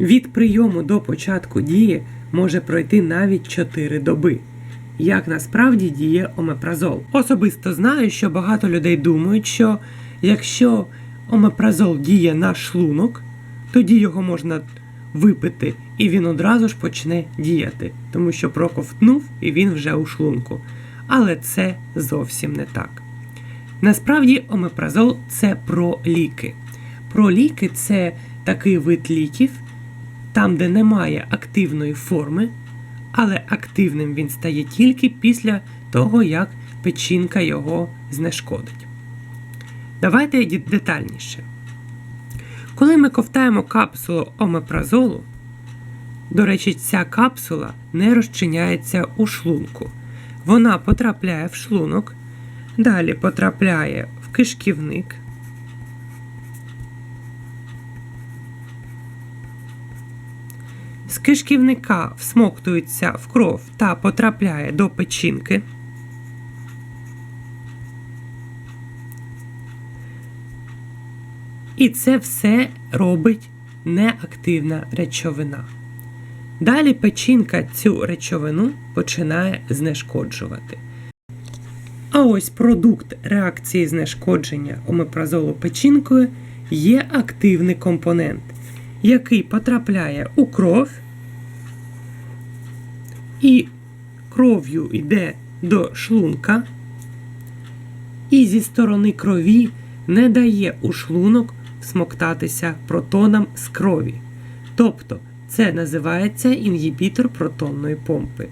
Від прийому до початку дії може пройти навіть 4 доби. Як насправді діє омепразол? Особисто знаю, що багато людей думають, що якщо омепразол діє на шлунок, тоді його можна випити, і він одразу ж почне діяти, тому що проковтнув і він вже у шлунку. Але це зовсім не так. Насправді, омепразол це про ліки. Про ліки це такий вид ліків, там, де немає активної форми, але активним він стає тільки після того, як печінка його знешкодить. Давайте детальніше. Коли ми ковтаємо капсулу омепразолу, до речі, ця капсула не розчиняється у шлунку. Вона потрапляє в шлунок, далі потрапляє в кишківник. З кишківника всмоктується в кров та потрапляє до печінки. І це все робить неактивна речовина. Далі печінка цю речовину починає знешкоджувати. А ось продукт реакції знешкодження омепразолу печінкою є активний компонент, який потрапляє у кров і кров'ю йде до шлунка, і зі сторони крові не дає у шлунок смоктатися протонам з крові. Тобто це називається інгібітор протонної помпи.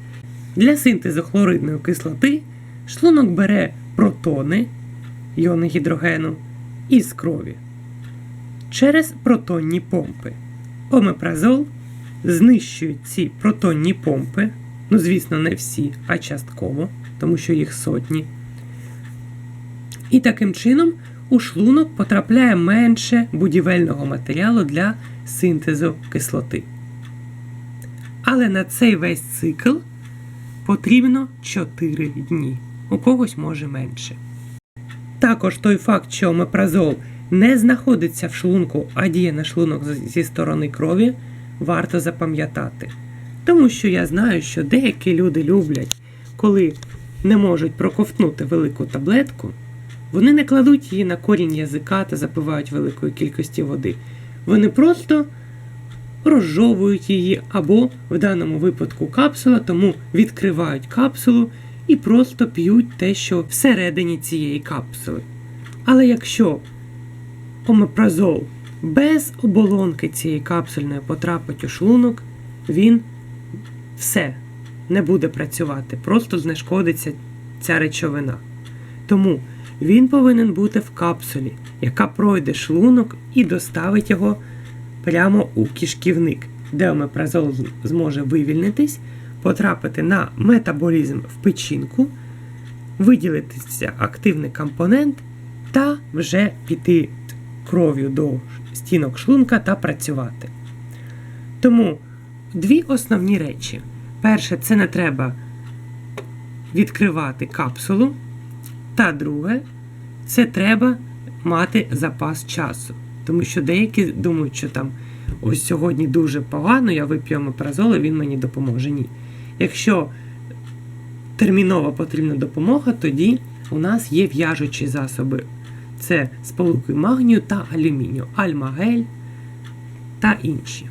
Для синтезу хлоридної кислоти шлунок бере протони йони гідрогену із крові через протонні помпи. Омепразол знищує ці протонні помпи, ну, звісно, не всі, а частково, тому що їх сотні. І таким чином у шлунок потрапляє менше будівельного матеріалу для синтезу кислоти. Але на цей весь цикл потрібно 4 дні. У когось може менше. Також той факт, що омепразол не знаходиться в шлунку, а діє на шлунок зі сторони крові, варто запам'ятати. Тому що я знаю, що деякі люди люблять, коли не можуть проковтнути велику таблетку, вони не кладуть її на корінь язика та запивають великою кількості води. Вони просто розжовують її, або в даному випадку капсула, тому відкривають капсулу і просто п'ють те, що всередині цієї капсули. Але якщо омепразол без оболонки цієї капсульної потрапить у шлунок, він все не буде працювати, просто знешкодиться ця речовина. Тому він повинен бути в капсулі, яка пройде шлунок і доставить його прямо у кишківник, де омепразол зможе вивільнитись, потрапити на метаболізм в печінку, виділитися активний компонент та вже піти кров'ю до стінок шлунка та працювати. Тому дві основні речі. Перше, це не треба відкривати капсулу. Та друге, це треба мати запас часу. Тому що деякі думають, що там ось сьогодні дуже погано, я вип'ю омепразол, і він мені допоможе. Ні. Якщо терміново потрібна допомога, тоді у нас є в'яжучі засоби. Це сполуки магнію та алюмінію, альмагель та інші.